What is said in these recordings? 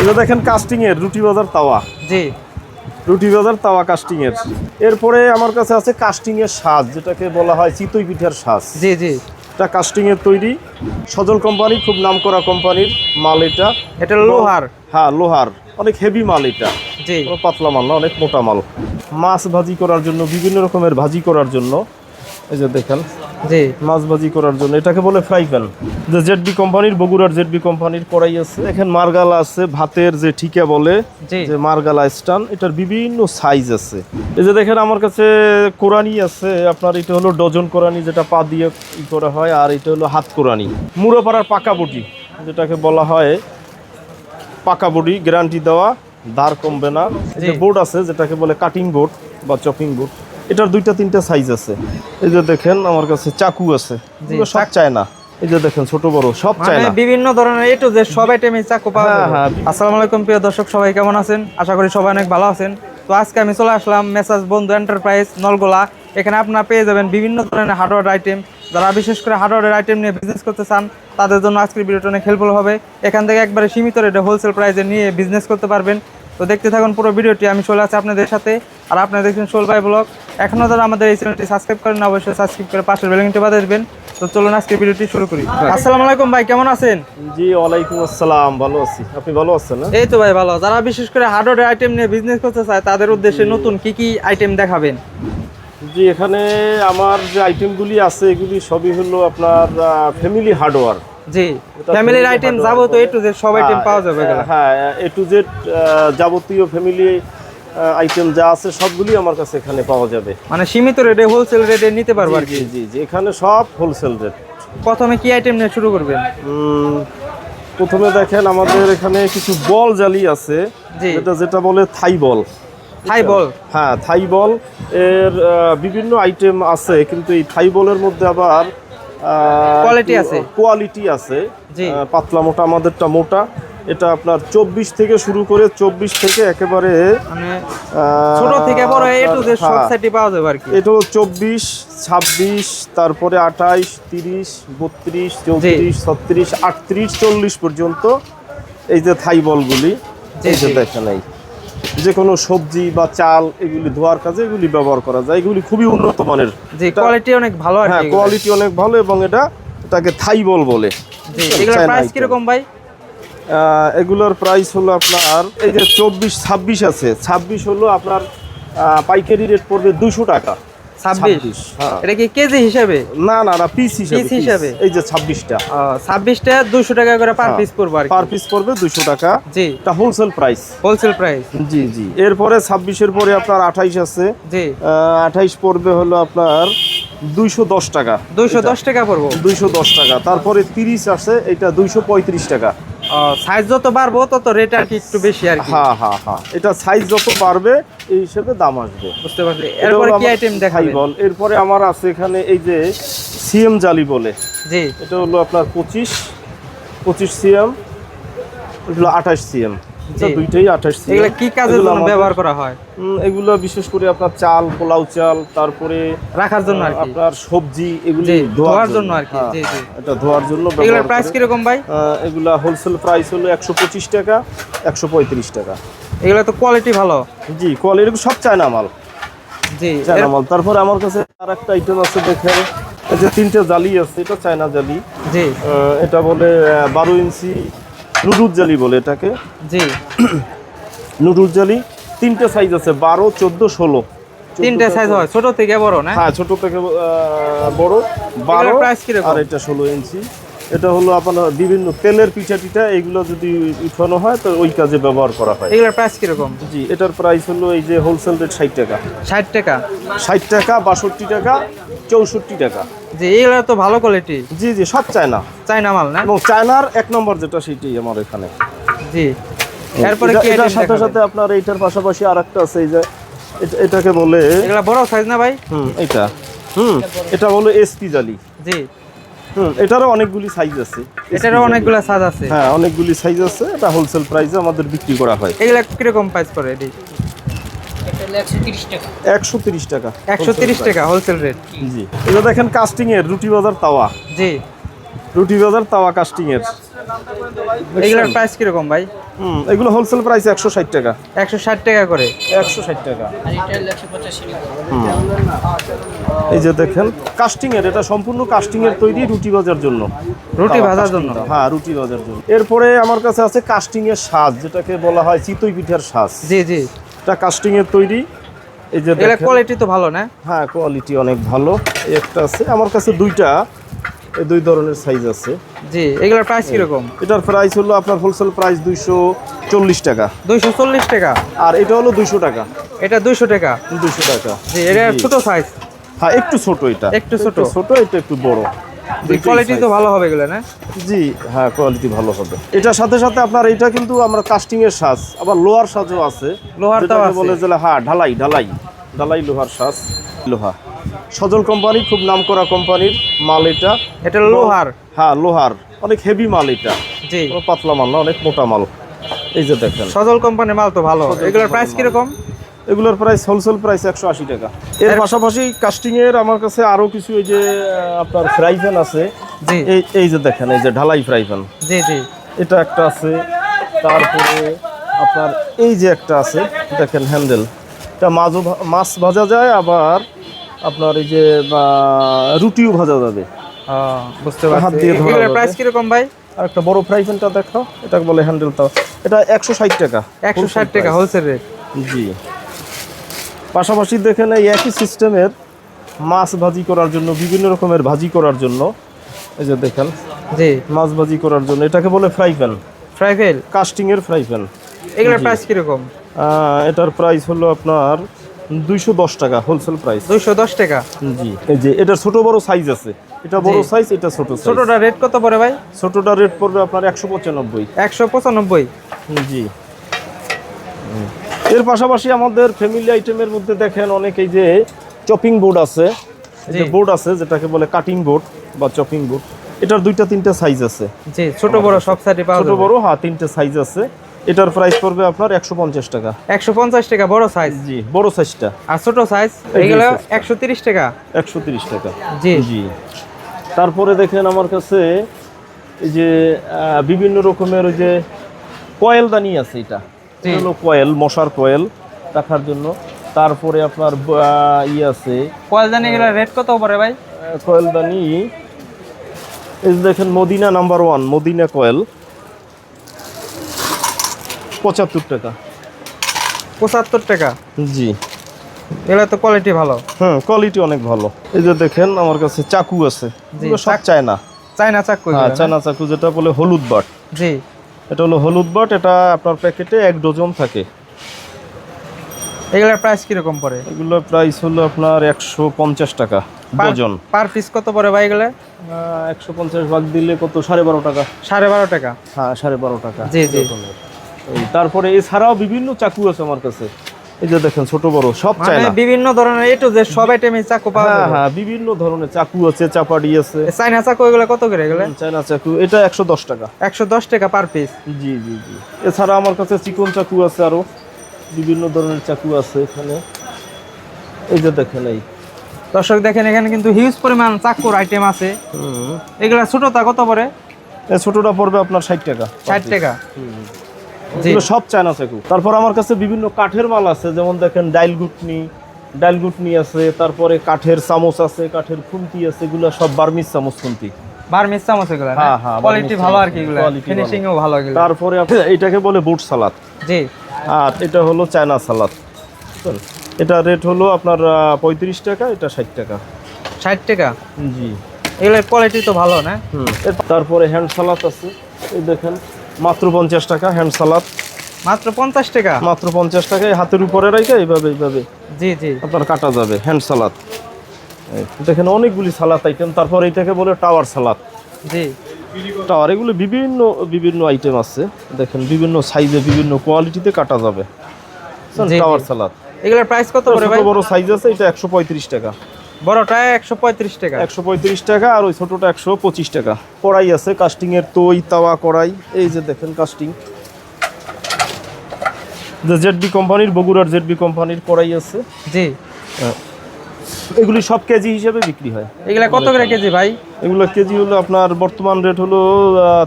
এটা দেখেন কাস্টিং এর রুটি বাজার তাওয়া। জি। রুটি বাজার তাওয়া কাস্টিং এর এরপরে আমার কাছে আছে কাস্টিং এর সাজ যেটাকে বলা হয় চিতই পিঠার সাজ। জি জি। এটা কাস্টিং এর তৈরি। সজল কোম্পানি খুব নামকরা কোম্পানির মাল এটা। এটা লোহার। হ্যাঁ লোহার। অনেক হেভি মাল এটা। জি। পাতলা মাল না অনেক মোটা মাল। মাছ ভাজি করার জন্য বিভিন্ন রকমের ভাজি করার জন্য এই যে দেখেন। জি। মাছ ভাজি করার জন্য। এটাকে বলে ফ্রাই প্যান। যে জেডবি কোম্পানির বগুড়ার জেডবি কোম্পানির কড়াই আছে। এখানে মারগালা আছে ভাতের যে ঠিকা বলে যে মারগালা স্টান এটার বিভিন্ন সাইজ আছে। এই যে দেখেন আমার কাছে কোরআনি আছে। আপনার এটা হলো ডজন কোরআনি যেটা পা দিয়ে ই করা হয় আর এটা হলো হাত কোরআনি মুড়োপাড়ার পাকা বটি যেটাকে বলা হয় পাকা বডি গ্যারান্টি দেওয়া দাঁড় কমবে না। এই যে বোর্ড আছে যেটাকে বলে কাটিং বোর্ড বা চপিং বোর্ড এটার দুইটা তিনটা সাইজ আছে। এই যে দেখেন আমার কাছে চাকু আছে। সব চায় না এই যে দেখেন ছোট বড় সব মানে না বিভিন্ন ধরনের এ টু জেড সব আইটেমে চাকু পাওয়া হ্যাঁ, যাবে। হ্যাঁ। আসসালামু আলাইকুম প্রিয় দর্শক সবাই কেমন আছেন? আশা করি সবাই অনেক ভালো আছেন। তো আজকে আমি চলে আসলাম মেসাজ বন্ধু এন্টারপ্রাইজ নলগোলা। এখানে আপনারা পেয়ে যাবেন বিভিন্ন ধরনের হার্ডওয়্যার আইটেম যারা বিশেষ করে হার্ডওয়্যার আইটেম নিয়ে বিজনেস করতে চান তাদের জন্য আজকের ভিডিওটা অনেক হেল্পফুল হবে। এখান থেকে একবারে সীমিত রেটে হোলসেল প্রাইসে নিয়ে বিজনেস করতে পারবেন। তো দেখতে থাকুন পুরো ভিডিওটি আমি চলে আসি আপনাদের সাথে। আর আপনারা দেখছেন সোল ভাই ব্লগ এখনও যারা আমাদের এই চ্যানেলটি সাবস্ক্রাইব করেন না অবশ্যই সাবস্ক্রাইব করে পাশের বেলিংটি বাধা দেবেন। তো চলুন আজকে ভিডিওটি শুরু করি। আসসালামু আলাইকুম ভাই কেমন আছেন? জি ওয়ালাইকুম আসসালাম ভালো আছি। আপনি ভালো আছেন না এই তো ভাই ভালো। যারা বিশেষ করে হার্ডওয়্যার আইটেম নিয়ে বিজনেস করতে চায় তাদের উদ্দেশ্যে নতুন কি কি আইটেম দেখাবেন? জি এখানে আমার যে আইটেমগুলি আছে এগুলি সবই হলো আপনার ফ্যামিলি হার্ডওয়্যার জি ফ্যামিলির আইটেম hardware যাব তো বলে। একটু যে সব আইটেম পাওয়া যাবে। হ্যাঁ এ টু জেড যাবতীয় ফ্যামিলি আইটেম যা আছে সবগুলি আমার কাছে এখানে পাওয়া যাবে। মানে সীমিত রেটে হোলসেল রেটে নিতে পারব আর কি? জি জি এখানে সব হোলসেল রেট প্রথমে কি আইটেম নিয়ে শুরু করবেন? প্রথমে দেখেন আমাদের এখানে কিছু বল জালি আছে। যেটা যেটা বলে থাই বল। থাই বল? হ্যাঁ থাই বল। এর বিভিন্ন আইটেম আছে কিন্তু এই থাই বলের মধ্যে আবার কোয়ালিটি আছে। কোয়ালিটি আছে। পাতলা মোটা আমাদেরটা মোটা। এটা আপনার চব্বিশ থেকে শুরু করে চব্বিশ থেকে একেবারে মানে ছোট থেকে বড় হ্যাঁ, এটা হলো চব্বিশ ছাব্বিশ তারপরে আঠাইশ তিরিশ বত্রিশ চৌত্রিশ ছত্রিশ আটত্রিশ চল্লিশ পর্যন্ত এই যে থাই বলগুলি এই যে জি। দেখেন এই। যে কোনো সবজি বা চাল এগুলি ধোয়ার কাজে এগুলি ব্যবহার করা যায়। এগুলি খুবই উন্নত মানের। কোয়ালিটি অনেক ভালো হ্যাঁ কোয়ালিটি অনেক ভালো এবং এটা এটাকে থাই বল বলে। এগুলোর প্রাইস কীরকম ভাই? এগুলোর প্রাইস হলো আপনার এই যে চব্বিশ ছাব্বিশ আছে। ছাব্বিশ হলো আপনার পাইকারি রেট পড়বে দুশো টাকা। ছাব্বিশ? হ্যাঁ। এটা কি কেজি হিসাবে? না না না পিস হিসাবে Piece piece। হিসাবে? এই যে ছাব্বিশটা। ছাব্বিশটা দুশো টাকা করে পার। পিস পড়ব আর পার পিস পড়বে দুশো টাকা। জি। এটা হোলসেল প্রাইস হোলসেল প্রাইস জি জি। এরপরে ছাব্বিশের পরে আপনার আঠাইশ আছে। জি। আঠাইশ পড়বে হলো আপনার দুইশো দশ টাকা। দুইশো দশ টাকা পড়ব। দুইশো দশ টাকা। তারপরে তিরিশ আছে এটা দুইশো পঁয়ত্রিশ টাকা। সাইজ যত বাড়বো তত রেট আর কি একটু বেশি আর কি। হ্যাঁ হ্যাঁ হ্যাঁ। এটা সাইজ যত বাড়বে এই হিসেবে দাম আসবে। বুঝতে পারছি। এরপর কি আইটেম দেখাই বল এরপরে আমার আছে এখানে এই যে সিএম জালি বলে। জি। এটা হলো আপনার পঁচিশ পঁচিশ সিএম এগুলো আঠাশ সিএম। দুইটাই আঠাশ এগুলো কি কাজের জন্য ব্যবহার করা হয়? এগুলো বিশেষ করে আপনার চাল পোলাও চাল তারপরে রাখার জন্য আর আপনার সবজি এগুলি ধোয়ার জন্য। আর কি, হ্যাঁ, জি, জি। এটা ধোয়ার জন্য এগুলোর প্রাইস করে। কীরকম ভাই? এগুলা হোলসেল প্রাইস হলো একশো পঁচিশ টাকা একশো পঁয়ত্রিশ টাকা। এগুলো তো কোয়ালিটি ভালো। জি কোয়ালিটি সব চায়না মাল। জি চায়না মাল। তারপরে আমার কাছে আর একটা আইটেম আছে দেখেন এই যে তিনটে জালি আছে এটা চায়না জালি। জি। এটা বলে আহ, বারো ইঞ্চি নুডুল জালি বলে এটাকে। জি। নুডুল জালি তিনটে সাইজ আছে বারো চোদ্দ ষোলো। তিনটে সাইজ হয় ছোট থেকে বড় না? হ্যাঁ ছোট থেকে বড় বারো price কীরকম? আর এটা ষোলো ইঞ্চি এটা হলো আপনার বিভিন্ন তেলের পিঠা টিঠা এগুলো যদি উঠানো হয় তো ওই কাজে ব্যবহার করা হয়। এগুলোর প্রাইস কীরকম? জি এটার প্রাইস হলো এই যে হোলসেল রেট ষাট টাকা। ষাট টাকা। ষাট টাকা বাষট্টি টাকা চৌষট্টি টাকা। জি এগুলো তো ভালো কোয়ালিটি জি জি সব চায়না। চাইনা মাল না? এবং চায়নার এক নম্বর যেটা সেটাই আমার এখানে। জি। এরপরে কি এটার সাথে সাথে আপনার এইটার পাশাপাশি আর একটা আছে এই যে এটাকে বলে এগুলো বড় সাইজ না ভাই? হুম এটা হুম এটা বলে এসপি জালি জি। হুম এটারও অনেকগুলি সাইজ আছে। এটারও অনেকগুলো সাইজ আছে। হ্যাঁ অনেকগুলি সাইজ আছে। এটা হোলসেল প্রাইসে আমাদের বিক্রি করা হয়। এগুলো কীরকম প্রাইস করে এটি? একশো তিরিশ টাকা। একশো তিরিশ টাকা। Wholesale rate. জি। এটা দেখেন কাস্টিং এর রুটি বাজার তাওয়া। জি। রুটি বাজার তাওয়া কাস্টিং এর এগুলোর প্রাইস কীরকম ভাই? হুম এগুলো হোলসেল প্রাইস একশো ষাট টাকা। একশো ষাট টাকা করে। একশো ষাট টাকা। এই যে দেখেন কাস্টিং এর এটা সম্পূর্ণ কাস্টিং এর তৈরি রুটি ভাজার জন্য। রুটি ভাজার জন্য। হ্যাঁ রুটি ভাজার জন্য। এরপরে আমার কাছে আছে কাস্টিং এর সাজ যেটাকে বলা হয় চিতই পিঠার সাজ। জি জি। এটা কাস্টিং এর তৈরি। এই যে দেখেন। কোয়ালিটি তো ভালো না? হ্যাঁ কোয়ালিটি অনেক ভালো। একটা আছে। আমার কাছে দুইটা এই দুই ধরনের সাইজ আছে। জি এগুলোর প্রাইস কীরকম? এটার প্রাইস হলো আপনার হোলসেল প্রাইস দুইশো চল্লিশ টাকা। দুইশো চল্লিশ টাকা? আর এটা হলো দুইশো টাকা। এটা দুইশো টাকা? দুইশো টাকা। জি এটা জি। ছোট সাইজ হ্যাঁ একটু ছোট এটা। একটু ছোট। ছোট এটা একটু বড়। কোয়ালিটি তো ভালো হবে এগুলো না? জি হ্যাঁ কোয়ালিটি ভালো হবে। এটার সাথে সাথে আপনার এটা কিন্তু আমরা কাস্টিং এর সাজ আবার লোহার সাজও আছে। যেটাকে বলে যে হ্যাঁ ঢালাই ঢালাই ঢালাই লোহার সাজ লোহা। সজল কোম্পানি খুব নামকরা কোম্পানির মাল এটা। এটা লোহার? হ্যাঁ লোহার। অনেক হেভি মাল এটা। জি। পাতলা মাল না অনেক মোটা মাল। এই যে দেখেন। সজল কোম্পানির মাল তো ভালো। এগুলোর প্রাইস কীরকম? এগুলোর প্রাইস হোলসেল প্রাইস একশো আশি টাকা। এর পাশাপাশি কাস্টিং এর আমার কাছে আরও কিছু এই যে আপনার ফ্রাই প্যান আছে। এই এই যে দেখেন এই যে ঢালাই ফ্রাই প্যান জি জি। এটা একটা আছে। তারপরে আপনার এই যে একটা আছে দেখেন হ্যান্ডেল এটা মাছও মাছ ভাজা যায় আবার আপনার এই যে রুটিও ভাজা যাবে। বুঝতে পারছি। প্রাইস কীরকম ভাই? আর একটা বড় ফ্রাই প্যানটা দেখো এটাকে বলে হ্যান্ডেলটা এটা একশো ষাট টাকা। একশো ষাট টাকা হোলসেল রেট জি। পাশাপাশি দেখেন এই একই সিস্টেমের মাছ ভাজি করার জন্য বিভিন্ন রকমের ভাজি করার জন্য। এই যে দেখেন জি। মাছ ভাজি করার জন্য। এটাকে বলে ফ্রাই প্যান ফ্রাই ফেল কাস্টিং এর ফ্রাই প্যান এগুলোর। প্রাইস কীরকম? এটার প্রাইস হলো আপনার দুইশো দশ টাকা হোলসেল প্রাইস দুইশো দশ টাকা? জি। এই যে এটার ছোট বড় সাইজ আছে। এটা বড় সাইজ এটা ছোট সাইজ ছোটটা রেট কত পড়ে ভাই? ছোটটা রেট পড়বে আপনার একশো পঁচানব্বই। একশো পঁচানব্বই? জি। এর পাশাপাশি আমাদের ফ্যামিলি আইটেমের মধ্যে দেখেন অনেক এই যে চপিং বোর্ড আছে। এই যে বোর্ড আছে যেটাকে বলে কাটিং বোর্ড বা চপিং বোর্ড এটার দুইটা তিনটা সাইজ আছে। জি ছোট বড় সব সাইডে পাওয়া ছোট বড় হ্যাঁ তিনটে সাইজ আছে। এটার প্রাইস পড়বে আপনার একশো পঞ্চাশ টাকা। একশো পঞ্চাশ টাকা বড় সাইজ জি বড় সাইজটা আর ছোট সাইজ এগুলো size টা। একশো তিরিশ টাকা। একশো তিরিশ টাকা। জি। জি। তারপরে দেখেন আমার কাছে এই যে বিভিন্ন রকমের ওই যে কয়েল দানি আছে এটা। হলো কয়েল মশার কয়েল রাখার জন্য। তারপরে আপনার ই আছে। কয়েল জানি এগুলো রেট কত পড়ে ভাই? আহ, কয়েল দানি এই দেখেন Madina number one Madina coil. পঁচাত্তর টাকা। পঁচাত্তর টাকা? জি। এগুলো তো কোয়ালিটি ভালো। হুম কোয়ালিটি অনেক ভালো। এই যে দেখেন আমার কাছে চাকু আছে। সব চাক- চায়না। চাইনা চাক্কু হ্যাঁ চায়না চাকু যেটা বলে হলুদ বাট। জি। এটা হলো হলুদ বট এটা আপনার প্যাকেটে এক ডজন থাকে। এগুলোর প্রাইস কীরকম পড়ে? এগুলো প্রাইস হলো আপনার একশো পঞ্চাশ টাকা ডজন। পার পিস কত পড়ে ভাই এগুলো? একশো পঞ্চাশ ভাগ দিলে কত? সাড়ে বারো টাকা। সাড়ে বারো টাকা? হ্যাঁ সাড়ে বারো টাকা। জি, জি। তারপরে এছাড়াও বিভিন্ন চাকু আছে আমার কাছে। এই যে দেখেন ছোট বড় সব মানে চায়না। বিভিন্ন ধরনের এটু যে সব আইটেমে চাকু পাওয়া হ্যাঁ যাবে। হ্যাঁ বিভিন্ন ধরনের চাকু আছে চাপাটি আছে। এ চাইনা চাকু এগুলো কত করে এগুলো? চায়না চাকু এটা একশো দশ টাকা। একশো দশ টাকা পার পিস জি জি জি। এছাড়া আমার কাছে চিকন চাকু আছে আরও বিভিন্ন ধরনের চাকু আছে এখানে। এই যে দেখেন এই। দর্শক দেখেন এখানে কিন্তু হিউজ পরিমাণ চাকুর আইটেম আছে। এগুলা ছোটটা কত পড়ে? ছোটটা পড়বে আপনার ষাট টাকা। ষাট টাকা। জি এগুলো সব চায়না চাকু তারপর আমার কাছে বিভিন্ন কাঠের মাল আছে যেমন দেখেন ডাইল গুটনি ডাইল গুটনি আছে তারপরে কাঠের চামচ আছে কাঠের খুন্তি আছে এগুলো সব বার্মিজ চামচ খুন্তি। বার্মিস চামচ এগুলো হ্যাঁ, হ্যাঁ, কোয়ালিটি ভালো আর কি এগুলো। ভালো। ফিনিশিংও ভালো এগুলো। তারপরে এটাকে বলে বুট সালাদ। জি। আর এটা হলো চায়না সালাদ। এটা রেট হলো আপনার পঁয়ত্রিশ টাকা এটা ষাট টাকা। ষাট টাকা? জি। এগুলোর কোয়ালিটি তো ভালো না? হুম। তারপরে হ্যান্ড সালাদ আছে। এই দেখেন মাত্র পঞ্চাশ টাকা হ্যান্ড সালাদ মাত্র পঞ্চাশ টাকা? মাত্র পঞ্চাশ টাকায় হাতের উপরে রেখে এইভাবে এইভাবে। জি জি। আপনার কাটা যাবে হ্যান্ড সালাদ দেখেন অনেকগুলি সালাদ আইটেম তারপর এইটাকে বলে টাওয়ার সালাদ জি। টাওয়ার এগুলো বিভিন্ন বিভিন্ন আইটেম আছে। দেখেন বিভিন্ন সাইজে বিভিন্ন কোয়ালিটিতে কাটা যাবে। টাওয়ার সালাদ এগুলোর প্রাইস কত করে ভাই? বড় সাইজ আছে এটা একশো পঁয়ত্রিশ টাকা। বড়টা একশো পঁয়ত্রিশ টাকা। একশো পঁয়ত্রিশ টাকা আর ওই ছোটটা একশো পঁচিশ টাকা। কড়াই আছে কাস্টিং এর তৈ তাওয়া কড়াই। এই যে দেখেন কাস্টিং জেডবি কোম্পানির বগুড়ার জেডবি কোম্পানির কড়াই আছে। জি। এগুলি সব কেজি হিসেবে বিক্রি হয়। এগুলা কত করে কেজি ভাই? এগুলো কেজি হলো আপনার বর্তমান রেট হলো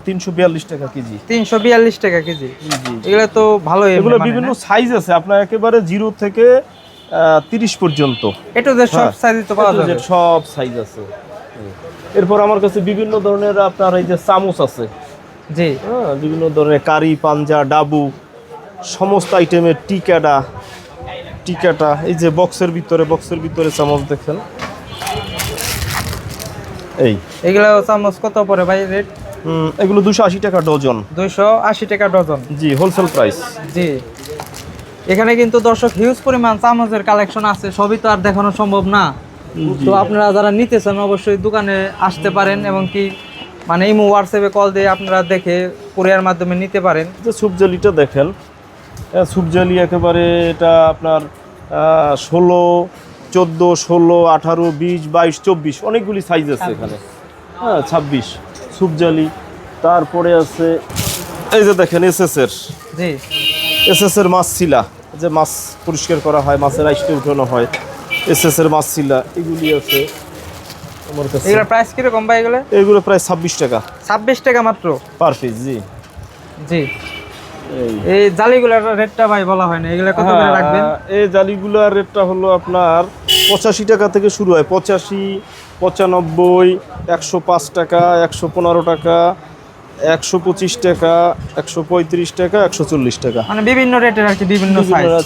তিনশো বিয়াল্লিশ টাকা কেজি। তিনশো বিয়াল্লিশ টাকা কেজি। এগুলা তো ভালোই এগুলো বিভিন্ন সাইজ আছে। আপনার একেবারে জিরো থেকে তিরিশ পর্যন্ত। এটা যে সব হ্যাঁ। সাইজ তো পাওয়া যাবে। সব সাইজ আছে। এরপর আমার কাছে বিভিন্ন ধরনের আপনার এই যে চামচ আছে। জি। হ্যাঁ বিভিন্ন ধরনের কারি পাঞ্জা ডাবু সমস্ত আইটেমের টিকাটা টিকাটা এই যে বক্সের ভিতরে বক্সের ভিতরে চামচ দেখেন। এই। এগুলা চামচ কত পড়ে ভাই রেট এগুলো দুশো আশি টাকা ডজন। দুইশো আশি টাকা ডজন। জি হোলসেল প্রাইস জি। এখানে কিন্তু দর্শক হিউজ পরিমাণ চামচের কালেকশন আছে সবই তো আর দেখানো সম্ভব না। তো আপনারা যারা নিতে চান অবশ্যই দোকানে আসতে পারেন এবং কি মানে ইমো হোয়াটসঅ্যাপে কল দিয়ে আপনারা দেখে কুরিয়ার মাধ্যমে নিতে পারেন। যে সুপজালিটা দেখেন সুপজালি একেবারে এটা আপনার ষোলো চোদ্দ ষোলো আঠারো বিশ বাইশ চব্বিশ অনেকগুলি সাইজ আছে এখানে। হ্যাঁ ছাব্বিশ সুপজালি তারপরে আছে এই যে দেখেন এসএসের জি। এসএসের মাছ শিলা যে মাছ পরিষ্কার করা হয় মাছের আইসটে উঠানো হয় এসএসের মাছ শিলা এগুলি আছে আমার কাছে। এগুলোর প্রাইস কীরকম ভাই এগুলো? এগুলো প্রায় ছাব্বিশ টাকা। ছাব্বিশ টাকা মাত্র? পার পিস জি। জি। এই। জালিগুলোর রেটটা ভাই বলা হয় না এগুলো কত করে রাখবেন? হ্যাঁ, এই জালিগুলার রেটটা হলো আপনার পঁচাশি টাকা থেকে শুরু হয় পঁচাশি পঁচানব্বই একশো পাঁচ টাকা একশো পনেরো টাকা একশো পঁচিশ টাকা একশো পঁয়ত্রিশ টাকা একশো চল্লিশ টাকা। মানে বিভিন্ন রেটের আর কি বিভিন্ন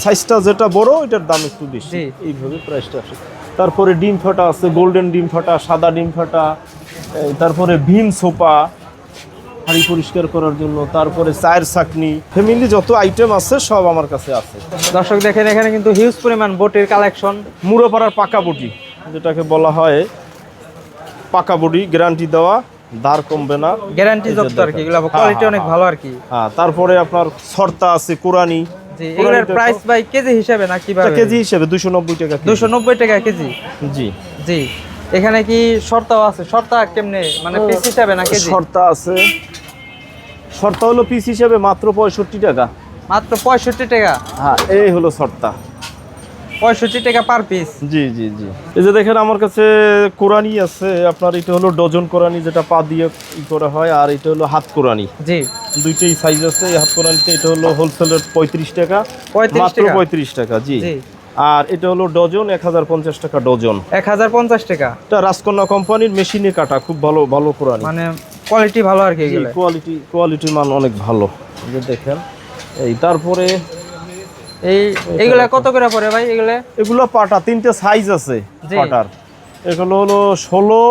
সাইজটা যেটা বড় এটার দাম একটু বেশি। এইভাবে প্রাইসটা আসে। তারপরে ডিম ফাটা আছে গোল্ডেন ডিম ফাটা সাদা ডিম ফাটা তারপরে ভীম সোপা হাড়ি পরিষ্কার করার জন্য তারপরে চায়ের চাকনি ফ্যামিলি যত আইটেম আছে সব আমার কাছে আছে। দর্শক দেখেন এখানে কিন্তু হিউজ পরিমাণ বটির কালেকশন মুড়োপাড়ার পাকা বটি যেটাকে বলা হয় পাকা বডি গ্যারান্টি দেওয়া। দাঁড় কমবে না। গ্যারান্টি যুক্ত আর কি এগুলো কোয়ালিটি অনেক ভালো আর কি। হ্যাঁ তারপরে আপনার সর্তা আছে কোরআনি জি এগুলোর প্রাইস কেজি হিসাবে না কীভাবে? কেজি হিসেবে দুশো নব্বই টাকা কেজি। দুশো নব্বই টাকা কেজি? জি। জি এখানে কি শর্তাও আছে? শর্তা কেমনে? মানে পিস হিসাবে না কেজি? শর্তা আছে। শর্তা হলো পিস হিসেবে মাত্র পঁয়ষট্টি টাকা। মাত্র পঁয়ষট্টি টাকা। হ্যাঁ এই হলো শর্তা। পঁয়ষট্টি টাকা পার পিস জি জি জি। এই যে দেখেন আমার কাছে কোরআনি আছে। আপনার এটা হলো ডজন কোরআনি যেটা পা দিয়ে ই করা হয় আর এটা হলো হাত কোরআনি জি। দুইটাই সাইজ আছে। এই হাত কোরআনিতে এটা হলো হোলসেল রেট পঁয়ত্রিশ টাকা। 35 মাত্র টাকা? পঁয়ত্রিশ টাকা জি। জি। আর এটা হলো ডজন এক হাজার পঞ্চাশ টাকা ডজন। এক হাজার পঞ্চাশ টাকা। এটা রাজকন্যা কোম্পানির মেশিনে কাটা খুব ভালো ভালো কোরআনি মানে কোয়ালিটি ভালো আর কি কোয়ালিটি কোয়ালিটির মান অনেক ভালো। এই দেখেন এই তারপরে এই এগুলা কত করে পড়ে ভাই এগুলা? এগুলো পাটা তিনটে সাইজ আছে পাটার। এগুলো হলো ষোলো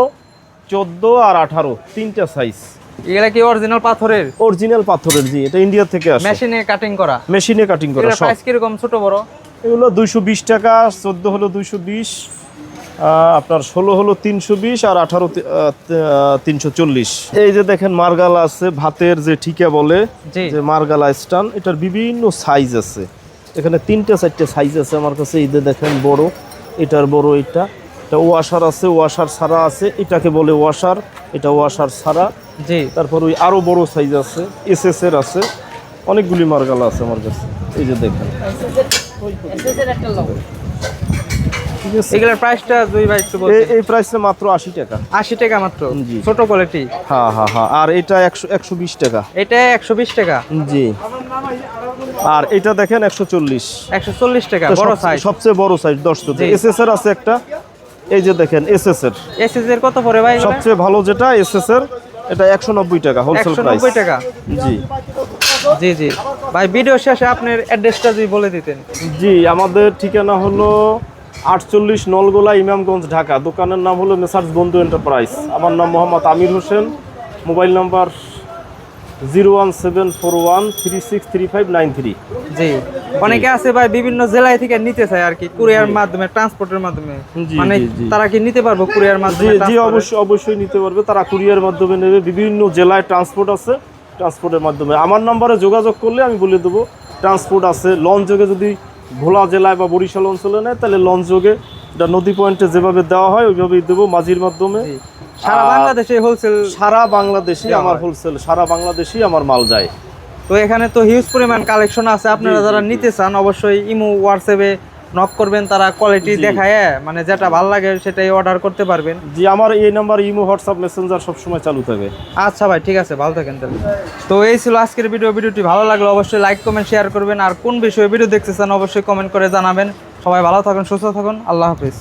চোদ্দ আর আঠারো তিনটে সাইজ এগুলা কি অরিজিনাল পাথরের? অরিজিনাল পাথরের জি এটা ইন্ডিয়া থেকে আসে। মেশিনে কাটিং করা? মেশিনে কাটিং করা প্রাইস কীরকম ছোট বড়? এগুলো দুইশো বিশ টাকা চোদ্দ হলো দুইশো বিশ আপনার ষোলো হলো তিনশো বিশ আর আঠারো তিনশো চল্লিশ। এই যে দেখেন মার্গালা আছে ভাতের যে ঠিকা বলে যে মার্গালা স্টান এটার বিভিন্ন সাইজ আছে। এখানে তিনটে চারটে সাইজ আছে আমার কাছে। এই দেখেন বড় এটার বড় এটা এটা ওয়াশার আছে ওয়াশার ছাড়া আছে এটাকে বলে ওয়াশার এটা ওয়াশার ছাড়া। জি। তারপর ওই আরও বড় সাইজ আছে এস এস এর আছে। অনেকগুলি মার্গালা আছে আমার কাছে। এই যে দেখেন। এগুলোর প্রাইসটা দুই ভাই একটু এই- বলতে এই প্রাইসটা মাত্র আশি টাকা। আশি টাকা মাত্র? জি। ছোট কোয়ালিটি হ্যাঁ হ্যাঁ হ্যাঁ। আর এটা একশো একশো বিশ টাকা। এটা একশো বিশ টাকা? জি। আর এটা দেখেন একশো চল্লিশ। একশো চল্লিশ টাকা বড় সাইজ সবচেয়ে বড় সাইজ দশ জি। এসএস এর আছে একটা এই যে দেখেন এসএস এর এসএস এর কত পড়ে ভাই সবচেয়ে ভালো যেটা এসএস এর এটা একশো নব্বই টাকা হোলসেল প্রাইস টাকা? জি। জি জি। ভাই ভিডিও শেষে আপনার অ্যাড্রেসটা যদি বলে দিতেন। জি আমাদের ঠিকানা হলো আটচল্লিশ নলগোলা ইমামগঞ্জ ঢাকা। দোকানের নাম হলো মেসার্স বন্ধু এন্টারপ্রাইজ। আমার নাম Mohammad Amir Hossain. Mobile number zero one seven four one three six three five nine three. জি। অনেকে আছে ভাই বিভিন্ন জেলায় থেকে নিতে চায় আর কি কুরিয়ার মাধ্যমে ট্রান্সপোর্টের মাধ্যমে। মানে। তারা কি নিতে পারব কুরিয়ার মাধ্যমে জি অবশ্যই অবশ্যই নিতে পারবে। তারা কুরিয়ার মাধ্যমে নেবে বিভিন্ন জেলায় ট্রান্সপোর্ট আছে ট্রান্সপোর্টের মাধ্যমে। আমার নাম্বারে যোগাযোগ করলে আমি বলে দেবো ট্রান্সপোর্ট আছে। লঞ্চ যোগে যদি ভোলা জেলায় বা বরিশাল অঞ্চলে নেয় তাহলে লঞ্চ যোগে এটা নদী পয়েন্টে যেভাবে দেওয়া হয় ওইভাবেই দেবো মাঝির মাধ্যমে। সারা বাংলাদেশে হোলসেল সারা বাংলাদেশে আমার হোলসেল সারা বাংলাদেশেই আমার মাল যায়। তো এখানে তো হিউজ পরিমাণ কালেকশন আছে। আপনারা যারা। নিতে চান অবশ্যই ইমো হোয়াটসঅ্যাপে নক করবেন তারা কোয়ালিটি দেখায়। মানে যেটা ভালো লাগে সেটাই অর্ডার করতে পারবেন। জি আমার এই নাম্বার ইমো হোয়াটসঅ্যাপ মেসেঞ্জার সবসময় চালু থাকে। আচ্ছা ভাই ঠিক আছে ভালো থাকেন তাহলে। তো এই ছিল আজকের ভিডিও ভিডিওটি ভালো লাগলে অবশ্যই লাইক কমেন্ট শেয়ার করবেন। আর কোন বিষয়ে ভিডিও দেখতে চান অবশ্যই কমেন্ট করে জানাবেন। সবাই ভালো থাকুন সুস্থ থাকুন। আল্লাহ হাফিজ।